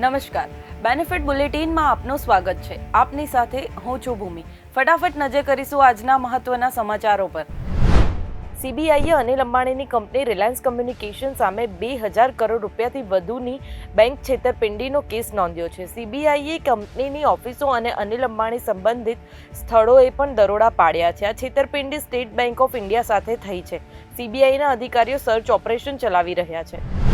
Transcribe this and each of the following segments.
નમસ્કાર. બેનિફિટ બુલેટિનમાં આપનું સ્વાગત છે. આપની સાથે હું છું ભૂમિ. ફટાફટ નજર કરીશું આજના મહત્વના સમાચારો પર. સીબીઆઈએ અનિલ અંબાણીની કંપની રિલાયન્સ કમ્યુનિકેશન સામે બે હજાર કરોડ રૂપિયાથી વધુની બેંક છેતરપિંડીનો કેસ નોંધ્યો છે. સીબીઆઈએ કંપનીની ઓફિસો અને અનિલ અંબાણી સંબંધિત સ્થળોએ પણ દરોડા પાડ્યા છે. આ છેતરપિંડી સ્ટેટ બેંક ઓફ ઇન્ડિયા સાથે થઈ છે. સીબીઆઈના અધિકારીઓ સર્ચ ઓપરેશન ચલાવી રહ્યા છે.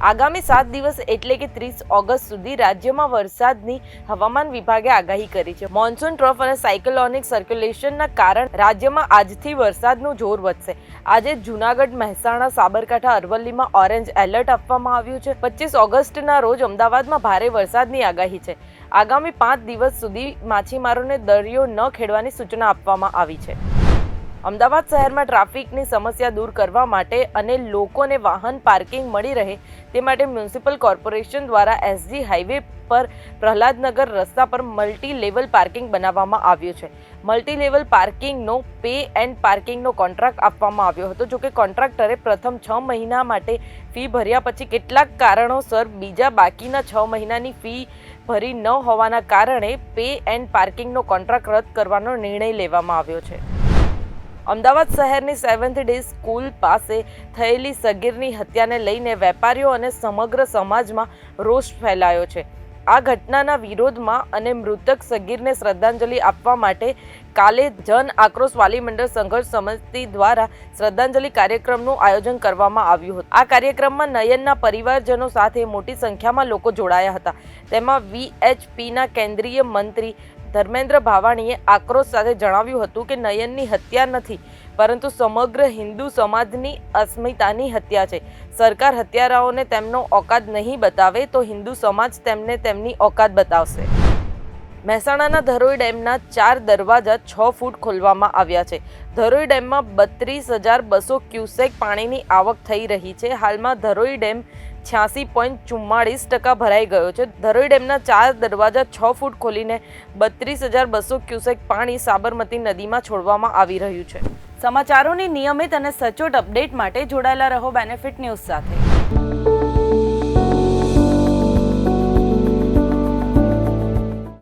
આગામી સાત દિવસ એટલે કે ત્રીસ ઓગસ્ટ સુધી રાજ્યમાં વરસાદની હવામાન વિભાગે આગાહી કરી છે. મોન્સૂન ટ્રફ અને સાયકલોનિક સર્ક્યુલેશનના કારણ રાજ્યમાં આજથી વરસાદનું જોર વધશે. આજે જૂનાગઢ, મહેસાણા, સાબરકાંઠા, અરવલ્લીમાં ઓરેન્જ એલર્ટ આપવામાં આવ્યું છે. પચીસ ઓગસ્ટના રોજ અમદાવાદમાં ભારે વરસાદની આગાહી છે. આગામી પાંચ દિવસ સુધી માછીમારોને દરિયો ન ખેડવાની સૂચના આપવામાં આવી છે. અમદાવાદ શહેરમાં ટ્રાફિકની સમસ્યા દૂર કરવા માટે અને લોકોને વાહન પાર્કિંગ મળી રહે તે માટે મ્યુનિસિપલ કોર્પોરેશન દ્વારા એસજી હાઈવે પર પ્રહલાદનગર રસ્તા પર મલ્ટી લેવલ પાર્કિંગ બનાવવામાં આવ્યું છે. મલ્ટી લેવલ પાર્કિંગનો પે એન્ડ પાર્કિંગનો કોન્ટ્રાક્ટ આપવામાં આવ્યો હતો, જોકે કોન્ટ્રાક્ટરે પ્રથમ છ મહિના માટે ફી ભર્યા પછી કેટલાક કારણોસર બીજા બાકીના છ મહિનાની ફી ભરી ન હોવાના કારણે પે એન્ડ પાર્કિંગનો કોન્ટ્રાક્ટ રદ કરવાનો નિર્ણય લેવામાં આવ્યો છે. અમદાવાદ શહેરની સેવન્થ ડે સ્કૂલ પાસે થયેલી સગીરની હત્યાને લઈને વેપારીઓ અને સમગ્ર સમાજમાં રોષ ફેલાયો છે. આ ઘટનાના વિરોધમાં અને મૃતક સગીરને શ્રદ્ધાંજલિ આપવા માટે કાલે જન આક્રોશ વાલી મંડળ સંઘર્ષ સમિતિ દ્વારા શ્રદ્ધાંજલિ કાર્યક્રમનું આયોજન કરવામાં આવ્યું હતું. આ કાર્યક્રમમાં નયનના પરિવારજનો સાથે મોટી સંખ્યામાં લોકો જોડાયા હતા. તેમાં વીએચપીના કેન્દ્રીય મંત્રી ધર્મેન્દ્ર ભાવાણીએ આક્રોશ સાથે જણાવ્યું હતું કે નયનની હત્યા નથી, પરંતુ સમગ્ર હિન્દુ સમાજની અસ્મિતાની હત્યા છે. સરકાર હત્યારાઓને તેમનો ઓકાદ નહીં બતાવે તો હિન્દુ સમાજ તેમને તેમની ઓકાદ બતાવશે. મહેસાણાના ધરોઈ ડેમના ચાર દરવાજા છ ફૂટ ખોલવામાં આવ્યા છે. ધરોઈ ડેમમાં બત્રીસ હજાર બસો ક્યુસેક પાણીની આવક થઈ રહી છે. હાલમાં ધરોઈ ડેમ છ્યાસી પોઈન્ટ ચુમ્માળીસ ટકા ભરાઈ ગયો છે. ધરોઈ ડેમના ચાર દરવાજા છ ફૂટ ખોલીને બત્રીસ હજાર બસો ક્યુસેક પાણી સાબરમતી નદીમાં છોડવામાં આવી રહ્યું છે. સમાચારોની નિયમિત અને સચોટ અપડેટ માટે જોડાયેલા રહો બેનિફિટ ન્યૂઝ સાથે.